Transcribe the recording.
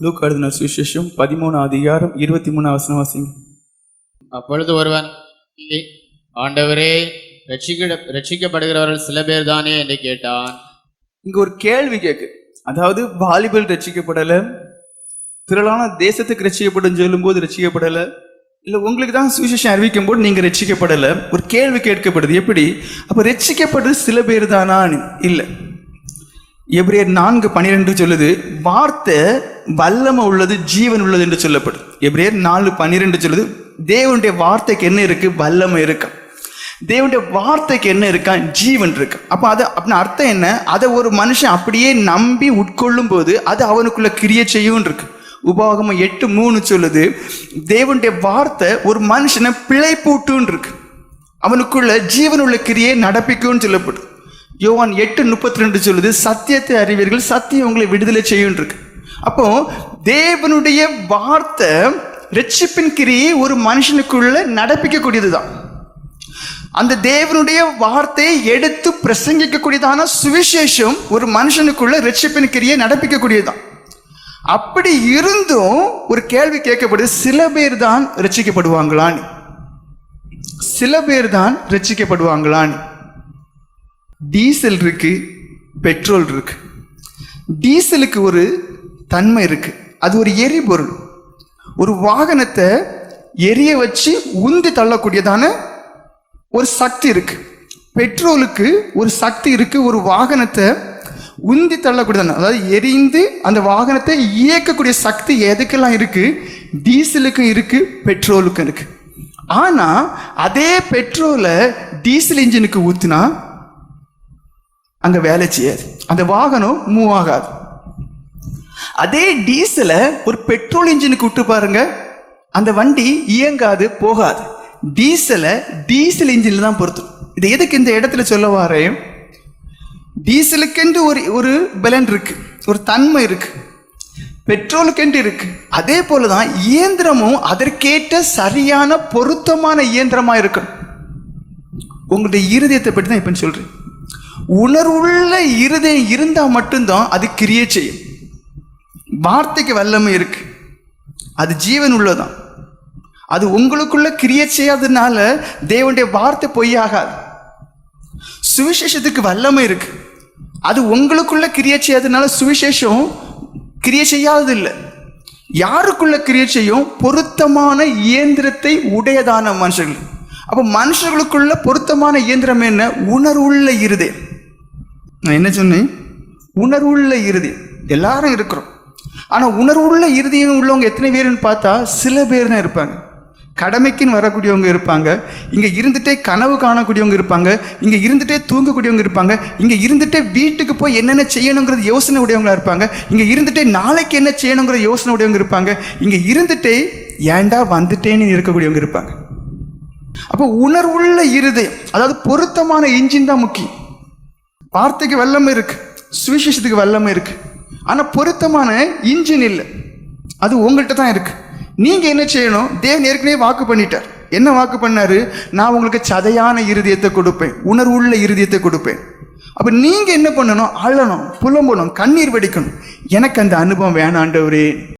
Look எழுதின சுவிசேஷம் பதிமூணு அதிகாரம் இருபத்தி மூணு வசனம் வாசிங்க. அப்பொழுது ஒருவன் ஆண்டவரே ரட்சிக்க ரட்சிக்கப்படுகிறவர்கள் சில பேர் தானே என்று கேட்டான். இங்க ஒரு கேள்வி கேக்கு. அதாவது வாலிபல் ரட்சிக்கப்படல திரளான தேசத்துக்கு ரட்சிக்கப்படும் சொல்லும்போது ரட்சிக்கப்படல இல்ல உங்களுக்கு தான் சுவிசேஷம் அறிவிக்கும் போது நீங்க ரட்சிக்கப்படல ஒரு கேள்வி கேட்கப்படுது. எப்படி? அப்ப ரட்சிக்கப்படுறது சில பேர் தானா இல்ல. எப்ரியர் நான்கு பனிரெண்டு சொல்லுது வார்த்தை வல்லமை உள்ளது ஜீவன் உள்ளது என்று சொல்லப்படுது எப்ரியர் நாலு பன்னிரெண்டு சொல்லுது தேவனுடைய வார்த்தைக்கு என்ன இருக்கு? வல்லமை இருக்கா? தேவனுடைய வார்த்தைக்கு என்ன இருக்கா? ஜீவன் இருக்கு. அப்போ அது அப்படின்னு அர்த்தம் என்ன? அதை ஒரு மனுஷன் அப்படியே நம்பி உட்கொள்ளும் போது அது அவனுக்குள்ள கிரியை செய்யும் இருக்கு. உபாகமம் எட்டு மூணு சொல்லுது தேவனுடைய வார்த்தை ஒரு மனுஷனை பிழைப்பூட்டுன்னு இருக்கு. அவனுக்குள்ள ஜீவனுள்ள கிரியை நடப்பிக்கும்னு சொல்லப்படுது யோவான் எட்டு முப்பத்தி ரெண்டு சொல்லுது சத்தியத்தை அறிவீர்கள் சத்தியம் உங்களை விடுதலை செய்யும் இருக்கு அப்போ தேவனுடைய வார்த்தை ரட்சிப்பின் கிரியை ஒரு மனுஷனுக்குள்ள நடப்பிக்கக்கூடியதுதான். அந்த தேவனுடைய வார்த்தையை எடுத்து பிரசங்கிக்கக்கூடியதான சுவிசேஷம் ஒரு மனுஷனுக்குள்ள ரட்சிப்பின் கிரியை நடப்பிக்கக்கூடியதுதான். அப்படி இருந்தும் ஒரு கேள்வி கேட்கப்படுது சில பேர் தான் ரட்சிக்கப்படுவாங்களான்னு? சில பேர் தான் ரட்சிக்கப்படுவாங்களான்னு? டீசல் இருக்கு பெட்ரோல் இருக்கு. டீசலுக்கு ஒரு தன்மை இருக்கு. அது ஒரு எரிபொருள். ஒரு வாகனத்தை எரிய வச்சு உந்தி தள்ளக்கூடியதான ஒரு சக்தி இருக்கு. பெட்ரோலுக்கு ஒரு சக்தி இருக்கு ஒரு வாகனத்தை உந்தி தள்ளக்கூடியதான. அதாவது எரிந்து அந்த வாகனத்தை இயக்கக்கூடிய சக்தி எதுக்கெல்லாம் இருக்கு? டீசலுக்கும் இருக்கு பெட்ரோலுக்கும் இருக்கு. ஆனா அதே பெட்ரோலை டீசல் இன்ஜினுக்கு ஊத்துனா அங்கே வேலை செய்யாது. அந்த வாகனம் மூவ் ஆகாது. அதே டீசலை ஒரு பெட்ரோல் இன்ஜினுக்கு விட்டு பாருங்க. அந்த வண்டி இயங்காது போகாது. டீசலை டீசல் இன்ஜினில் தான் பொருத்தும் இது எதுக்கு இந்த இடத்துல சொல்ல வரேன்? டீசலுக்கென்று ஒரு ஒரு பலன் இருக்கு. ஒரு தன்மை இருக்கு. பெட்ரோலுக்கென்று இருக்கு. அதே போல தான் இயந்திரமும் அதற்கேற்ற சரியான பொருத்தமான இயந்திரமாக இருக்கணும். உங்களுடைய இருதயத்தை பற்றி தான் இப்போ சொல்கிறேன் உணர்வுள்ள இருதயம் இருந்தால் மட்டும்தான் அது கிரியை செய்யும். வார்த்தைக்கு வல்லமை இருக்கு. அது ஜீவன் உள்ளதான். அது உங்களுக்குள்ள கிரியை செய்யாததுனால தேவனுடைய வார்த்தை பொய்யாகாது. சுவிசேஷத்துக்கு வல்லமை இருக்கு. அது உங்களுக்குள்ள கிரியை செய்யாததுனால சுவிசேஷம் கிரியை செய்யாதது இல்லை யாருக்குள்ள கிரியை செய்யும்? பொருத்தமான இயந்திரத்தை உடையதான மனுஷர்கள். அப்போ மனுஷர்களுக்குள்ள பொருத்தமான இயந்திரம் என்ன? உணர்வுள்ள இருதயம். நான் என்ன சொன்னேன்? உணர்வுள்ள இறுதி. எல்லாரும் இருக்கிறோம். ஆனால் உணர்வுள்ள இறுதியும் உள்ளவங்க எத்தனை பேருன்னு பார்த்தா சில பேர் தான் இருப்பாங்க. கடமைக்குன்னு வரக்கூடியவங்க இருப்பாங்க. இங்கே இருந்துகிட்டே கனவு காணக்கூடியவங்க இருப்பாங்க. இங்கே இருந்துகிட்டே தூங்கக்கூடியவங்க இருப்பாங்க. இங்கே இருந்துகிட்டே வீட்டுக்கு போய் என்னென்ன செய்யணுங்கிறது யோசனை உடையவங்களா இருப்பாங்க. இங்கே இருந்துட்டே நாளைக்கு என்ன செய்யணுங்கிற யோசனை உடையவங்க இருப்பாங்க. இங்கே இருந்துட்டே ஏன்டா வந்துட்டேன்னு இருக்கக்கூடியவங்க இருப்பாங்க. அப்போ உணர்வுள்ள இருதயம் அதாவது பொருத்தமான இன்ஜின் தான் முக்கியம். வார்த்தைக்கு வல்லமை இருக்கு சுவிசேஷத்துக்கு வல்லமை இருக்கு. ஆனால் பொருத்தமான இன்ஜின் இல்லை. அது உங்கள்கிட்ட தான் இருக்கு. நீங்கள் என்ன செய்யணும்? தேவன் ஏற்கனவே வாக்கு பண்ணிட்டார். என்ன வாக்கு பண்ணாரு? நான் உங்களுக்கு சதையான இருதயத்தை கொடுப்பேன். உணர்வுள்ள இருதயத்தை கொடுப்பேன். அப்போ நீங்கள் என்ன பண்ணணும்? அழணும் புலம்பணும் கண்ணீர் வடிக்கணும். எனக்கு அந்த அனுபவம் வேணாண்டவரே.